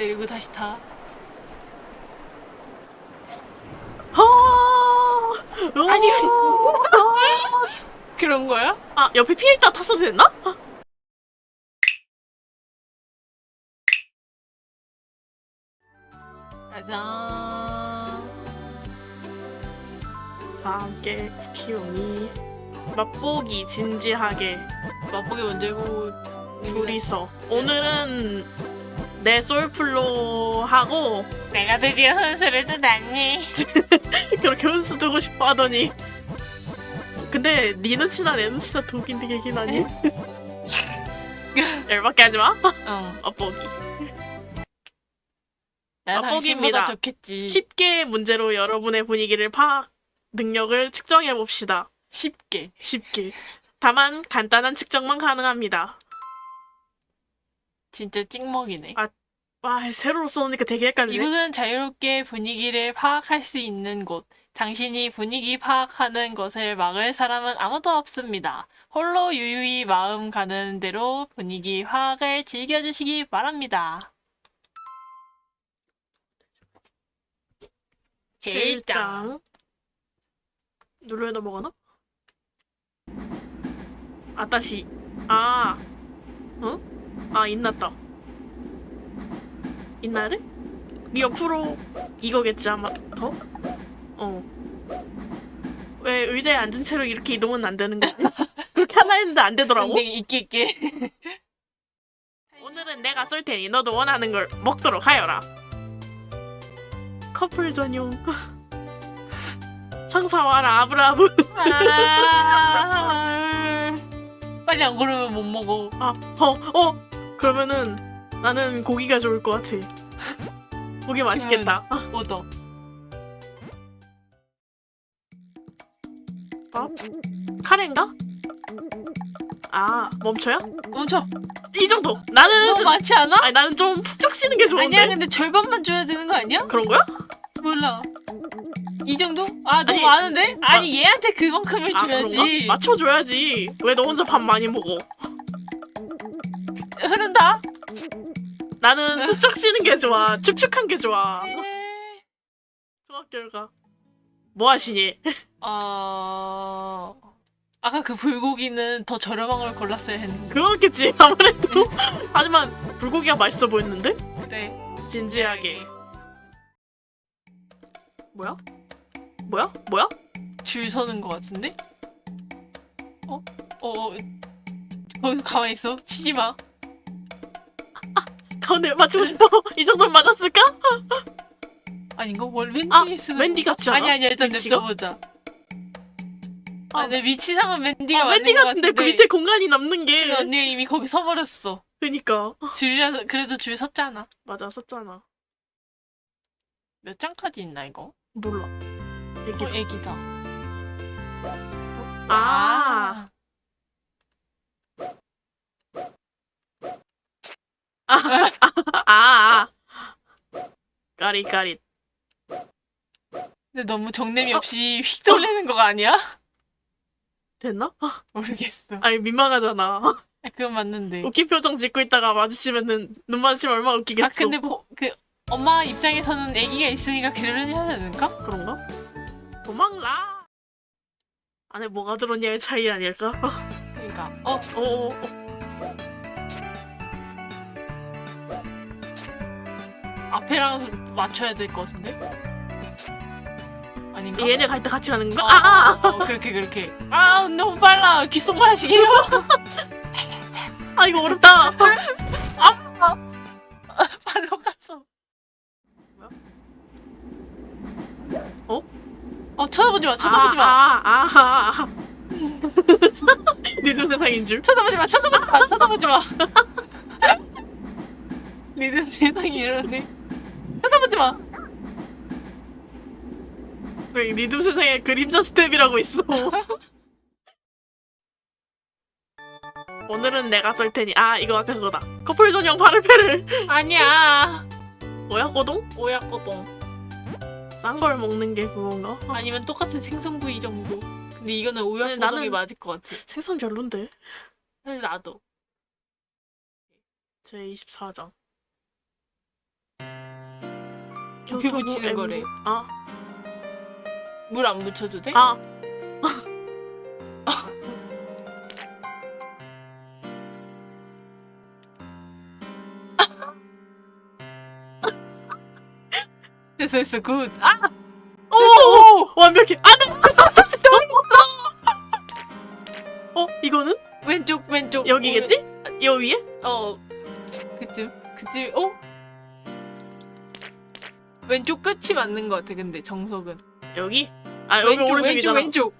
내리고 다시 타. 아니 그런 거야? 아 옆에 피해있다 탔어도 됐나? 가자. 다 함께 쿠키용이 맛보기 진지하게 맛보기 먼저 해보고 둘이서 오늘은 내 솔플로 하고 내가 드디어 혼수를 뜯었니? 그렇게 혼수 두고 싶어 하더니 근데 네 눈치나 내 눈치나 더 웃긴데 얘긴 아니? 열받게 하지 마 어. 맛보기 나 좋겠지. 쉽게 문제로 여러분의 분위기를 파악 능력을 측정해 봅시다 쉽게. 쉽게 다만 간단한 측정만 가능합니다 진짜 찍먹이네. 아, 와 세로로 써놓으니까 되게 헷갈리네 이곳은 자유롭게 분위기를 파악할 수 있는 곳. 당신이 분위기 파악하는 것을 막을 사람은 아무도 없습니다. 홀로 유유히 마음 가는 대로 분위기 파악을 즐겨주시기 바랍니다. 제일 짱. 눌러야 넘어가나? 아따시 아 어? 아 인났다 인나야 돼? 네 옆으로 이거겠지 아마 더? 어. 왜 의자에 앉은 채로 이렇게 이동은 안 되는 거지? 그렇게 하나 했는데 안 되더라고? 근데 있게 있게. 오늘은 내가 쏠 테니 너도 원하는 걸 먹도록 하여라. 커플 전용. 상사 와라 아브라브. 아, 빨리 안 고르면 못 먹어. 아, 어, 어. 그러면은 나는 고기가 좋을 것 같아. 고기 맛있겠다. 얻어. 밥? 카레인가? 아, 멈춰요? 멈춰. 이 정도. 나는 너무 많지 않아? 아니 나는 좀 푹쭉 쉬는 게 좋은데. 아니야, 근데 절반만 줘야 되는 거 아니야? 그런 거야? 몰라. 이 정도? 아, 너무 아니, 많은데? 아니, 얘한테 그만큼을 아, 줘야지. 그런가? 맞춰줘야지. 왜 너 혼자 밥 많이 먹어? 흐른다? 나는 푹쭉 쉬는 게 좋아. 축축한 게 좋아. 네. 수학 결과. 뭐 하시니? 어... 아까 그 불고기는 더 저렴한 걸 골랐어야 했는데. 그렇겠지 아무래도. 하지만 불고기가 맛있어 보였는데? 그래. 진지하게. 뭐야? 뭐야? 뭐야? 줄 서는 거 같은데? 어? 어, 어. 거기서 가만히 있어. 치지 마. 가운데 맞추고 싶어. 이 정도면 맞았을까? 아닌가? 원 웬디 아, 쓰는 웬디 같지 않아? 아니 아니 일단 위치가? 냅둬보자. 아. 아, 내 위치상은 웬디가 아, 맞는 웬디 것 같은데 그 밑에 공간이 남는 게. 근데 언니가 이미 거기 서버렸어. 그니까. 줄이라서 그래도 줄 섰잖아. 맞아, 썼잖아. 몇 장까지 있나 이거? 몰라. 얘기 어, 애기다. 아. 아, 아. 까리, 까리. 근데 너무 정냄이 없이 휙 돌리는 거가 아니야? 됐나? 모르겠어. 아니, 민망하잖아. 아, 그건 맞는데. 웃긴 표정 짓고 있다가 마주치면은, 눈 마주치면 얼마나 웃기겠어. 아 근데 보, 그 엄마 입장에서는 아기가 있으니까 그러려니 해야 되는가? 그런가? 도망라! 안에 뭐가 들었냐의 차이 아닐까? 그러니까 어 어, 어, 어. 앞에랑 좀 맞춰야 될 것 같은데? 아닌가? 얘네 갈 때 같이 가는 건가? 어, 아, 아, 어, 어, 그렇게 그렇게. 아 너무 빨라. 귓속말 하시게요? 아, 이거 어렵다. 발로 갔어. 어? 어 쳐다보지 마. 쳐다보지 마. 아, 아, 아, 아. 리듬 세상인 줄. 쳐다보지 마. 쳐다보지 마. 쳐다보지 마. 리듬 세상이 이러네. 쳐다보지 마. 왜 리듬 세상에 그림자 스텝이라고 있어. 오늘은 내가 쏠 테니 아 이거 아까 그거다 커플 전용 파르페를 아니야. 뭐야 꼬동? 오야 꼬동. 싼 걸 먹는 게 그건가? 아니면 똑같은 생선구이 정도. 근데 이거는 나는- 맞을 것 같아. 생선 별론데 사실 나도. 제 24장 비 붙이는 거래. 아, 물 안 묻혀도 돼? 아. 됐어 됐어 굿. 아 오! 완벽해. 아, 나 어, 이거는 왼쪽 왼쪽 여기겠지? 여 위에? 어 그쯤 그쯤 어 왼쪽 끝이 맞는 것 같아 근데 정석은 여기? 아, 여기 왼쪽 왼쪽 오른쪽이잖아. 왼쪽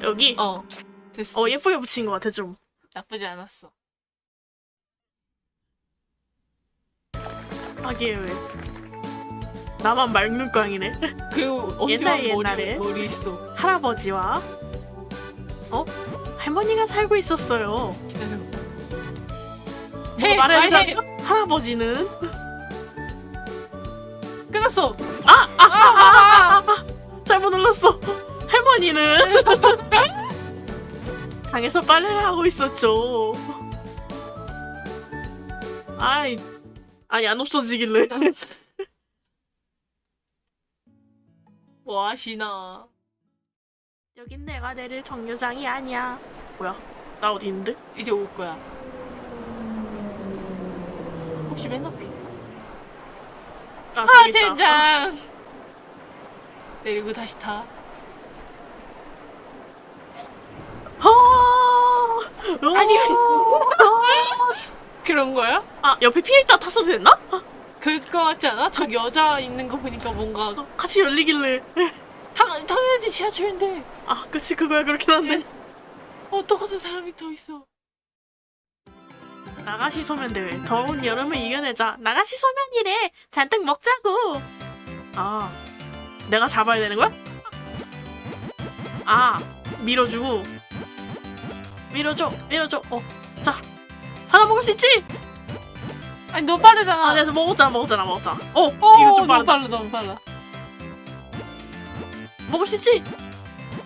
여기? 어 됐어 어, 됐어. 예쁘게 붙인 것 같아, 좀. 나쁘지 않았어 하기에 왜. 나만 말물광이네. 그리고 옛날, 옛날에. 머리 머리 있어 할아버지와, 어? 할머니가 살고 있었어요. 기다려 뭐 해, 말해. 되잖아. 할아버지는 끝났어 아, 아, 아, 아, 잘못 눌렀어. 할머니는 방에서 빨래를 하고 있었죠. 아이, 아니 안 없어지길래. 뭐 하시나 여긴 내가 내릴 정류장이 아니야. 뭐야? 나 어디 있는데? 이제 올 거야 혹시 맨 앞에 아, 아 저기 있다. 젠장 내리고 다시 타 아, 아니. 어. 그런 거야? 아 옆에 피해 있다 탔어도 됐나? 그럴 것 같지 않아? 저 여자 있는 거 보니까 뭔가 어, 같이 열리길래. 당, 당연하지 지하철인데 아, 그치 그거야 그렇긴 한데. 어떡하든 사람이 더 있어 나가시 소면 대회. 더운 여름을 이겨내자. 나가시 소면이래. 잔뜩 먹자고. 아, 내가 잡아야 되는 거야? 아, 밀어주고. 밀어줘, 밀어줘. 어, 자, 하나 먹을 수 있지? 아니 너 빠르잖아 아, 내가 먹었잖아, 먹었잖아, 먹었잖아. 어, 어, 이거 좀 너무 빠르다. 빨라 너무 빨라 먹을 수 있지?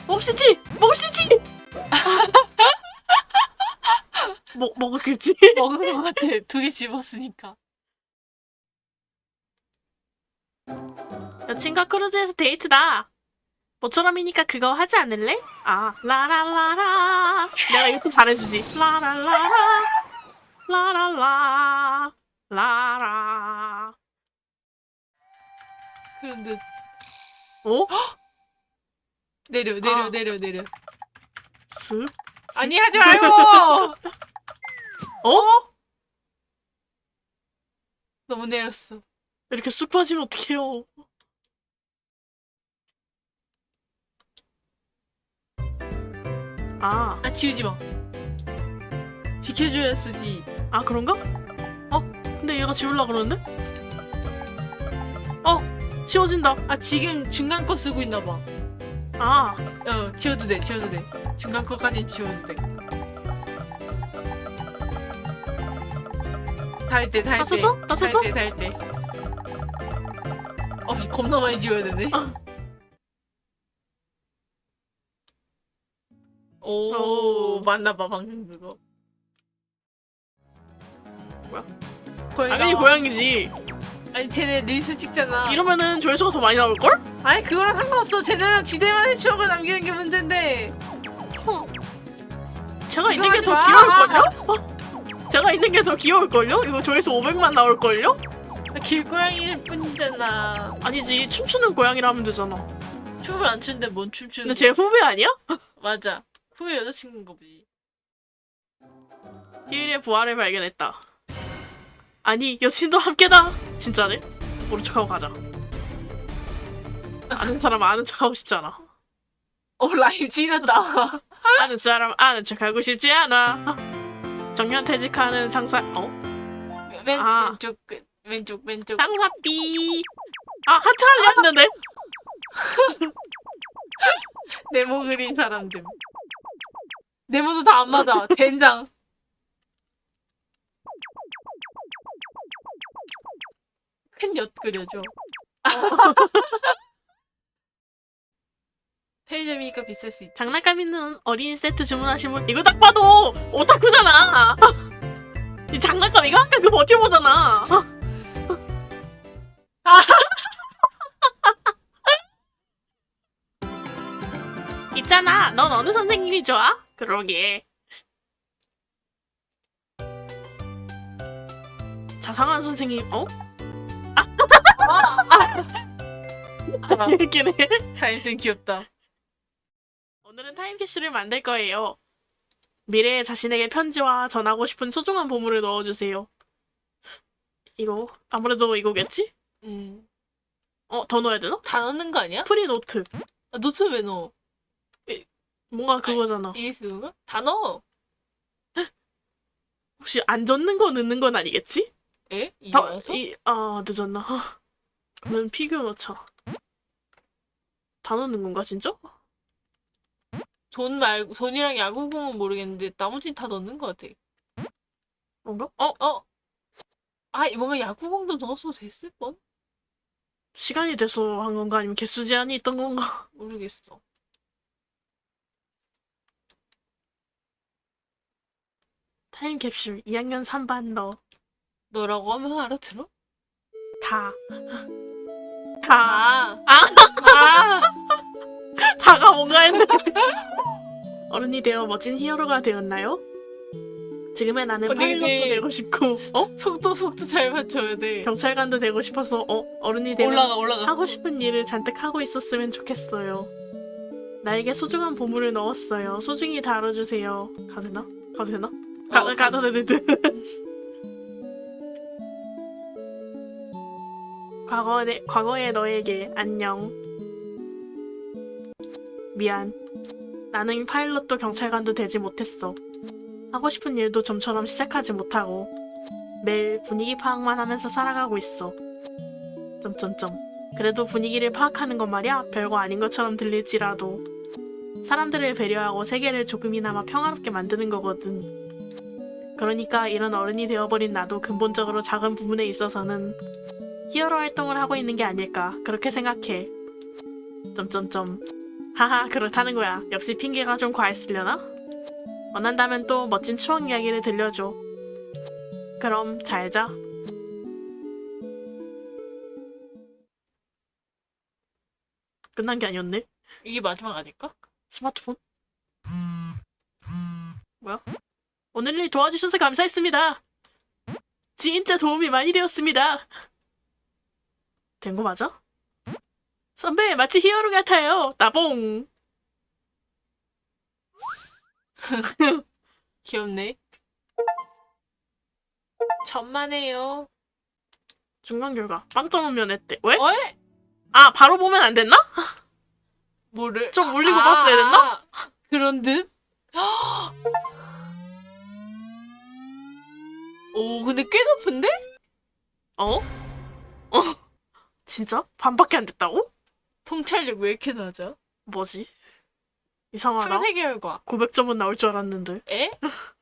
먹을 수 있지? 먹을 수 있지? 먹 먹었겠지? 먹은 것 같아 두 개 집었으니까 여친과 크루즈에서 데이트다. 모처럼이니까 그거 하지 않을래? 아, 라라라라. 내가 이것도 잘해주지. 라라라라. 라라. 그런 듯 어? 내려 내려 아. 내려 내려 슥? 아니 하지 말고 어? 너무 내렸어 이렇게 쑥 빠지면 어떡해요. 아, 아 지우지 마 비켜줘야 쓰지 아 그런가? 어? 근데 얘가 지울라 그러는데? 어, 지워진다. 아 지금 중간 거 쓰고 있나 봐 아, 어, 지워도 돼, 지워도 돼. 중간 거까지 지워도 돼. 달 때, 달다 때. 썼어? 다달 썼어? 때, 달 때. 어, 씨, 겁나 많이 지워야 되네. 아. 오, 오. 맞나 봐, 방금 그거. 뭐야? 고양이 당연히. 고양이지. 아니, 쟤네 릴스 찍잖아. 이러면은 조회수가 더 많이 나올걸? 아니, 그거랑 상관없어. 쟤네는 지대만의 추억을 남기는 게 문제인데. 제가 있는 게더 마. 귀여울걸요? 어? 제가 있는 게 더 귀여울걸요? 이거 조회수 500만 나올걸요? 길고양이일 뿐이잖아. 아니지, 춤추는 고양이라 하면 되잖아. 춤을 안 추는데 뭔 춤추는 근데 제 후배 아니야? 맞아. 후회 여자친구인가 보지. 희일의 부활을 발견했다. 아니, 여친도 함께다! 진짜네? 모른 척하고 가자. 아는 사람 아는 척하고 싶지 않아. 어, 라임 지렸다. 아는 사람 아는 척하고 싶지 않아. 정년 퇴직하는 상사, 어? 왼, 아. 왼쪽 끝. 왼쪽, 왼쪽. 상사삐. 아, 하트 할려 했는데? 네모 그린 사람들. 네모도 다 안 맞아. 젠장. 큰 엿 그려줘. 편의점이니까 비쌀 수 있지. 장난감 있는 어린 세트 주문하신 분 이거 딱 봐도 오타쿠잖아. 이 장난감 이거 아까 그 버텨보잖아. 있잖아. 넌 어느 선생님이 좋아? 그러게. 자상한 선생님, 어? 아, 이렇게네. 타임생 귀엽다. 오늘은 타임캡슐을 만들 거예요. 미래의 자신에게 편지와 전하고 싶은 소중한 보물을 넣어주세요. 이거 아무래도 이거겠지? 음. 어, 더 넣어야 되나? 다 넣는 거 아니야? 프리노트. 아, 노트 왜 넣어? 뭔가 그거잖아. 이게 그거가? 다 넣어. 혹시 안 넣는 거 넣는 건 아니겠지? 에? 와서? 이, 아, 늦었나? 아, 그러면 피규어 넣자. 다 넣는 건가, 진짜? 돈 말고 돈이랑 야구공은 모르겠는데 나머지는 다 넣는 것 같아. 뭔가? 어? 어? 아 뭔가 야구공도 넣었어도 됐을 뻔? 시간이 돼서 한 건가? 아니면 개수 제한이 있던 건가? 모르겠어. 타임캡슐 2학년 3반 너. 너라고 하면 알아들어? 다. 다. 아, 아, 다가 뭔가 했는데. 어른이 되어 멋진 히어로가 되었나요? 지금의 나는 언니, 파일럿도 근데- 되고 싶고, 어? 속도 속도 잘 맞춰야 돼. 경찰관도 되고 싶어서, 어? 어른이 되면 올라가 올라가. 하고 싶은 일을 잔뜩 하고 있었으면 좋겠어요. 나에게 소중한 보물을 넣었어요. 소중히 다뤄주세요. 가도 되나? 가도 되나? 가, 어, 가도 되는데. 과거의, 과거의 너에게 안녕. 미안. 나는 파일럿도 경찰관도 되지 못했어. 하고 싶은 일도 좀처럼 시작하지 못하고 매일 분위기 파악만 하면서 살아가고 있어. 점점점. 그래도 분위기를 파악하는 건 말이야 별거 아닌 것처럼 들릴지라도 사람들을 배려하고 세계를 조금이나마 평화롭게 만드는 거거든. 그러니까 이런 어른이 되어버린 나도 근본적으로 작은 부분에 있어서는 히어로 활동을 하고 있는 게 아닐까 그렇게 생각해. 점점점. 하하 그렇다는 거야. 역시 핑계가 좀 과했으려나? 원한다면 또 멋진 추억 이야기를 들려줘. 그럼 잘 자. 끝난 게 아니었네. 이게 마지막 아닐까? 스마트폰? 뭐야? 오늘 일 도와주셔서 감사했습니다. 진짜 도움이 많이 되었습니다. 된 거 맞아? 선배 마치 히어로 같아요. 나봉. 귀엽네. 천만에요. 중간 결과 빵점 오면 했대. 왜? 어이? 아 바로 보면 안 됐나? 뭐를? 좀 올리고 봤어야 됐나? 아, 그런 듯? 오, 근데 꽤 높은데? 어? 어? 진짜? 반밖에 안 됐다고? 통찰력 왜 이렇게 낮아? 뭐지? 이상하다. 상세 결과. 900점은 나올 줄 알았는데. 에?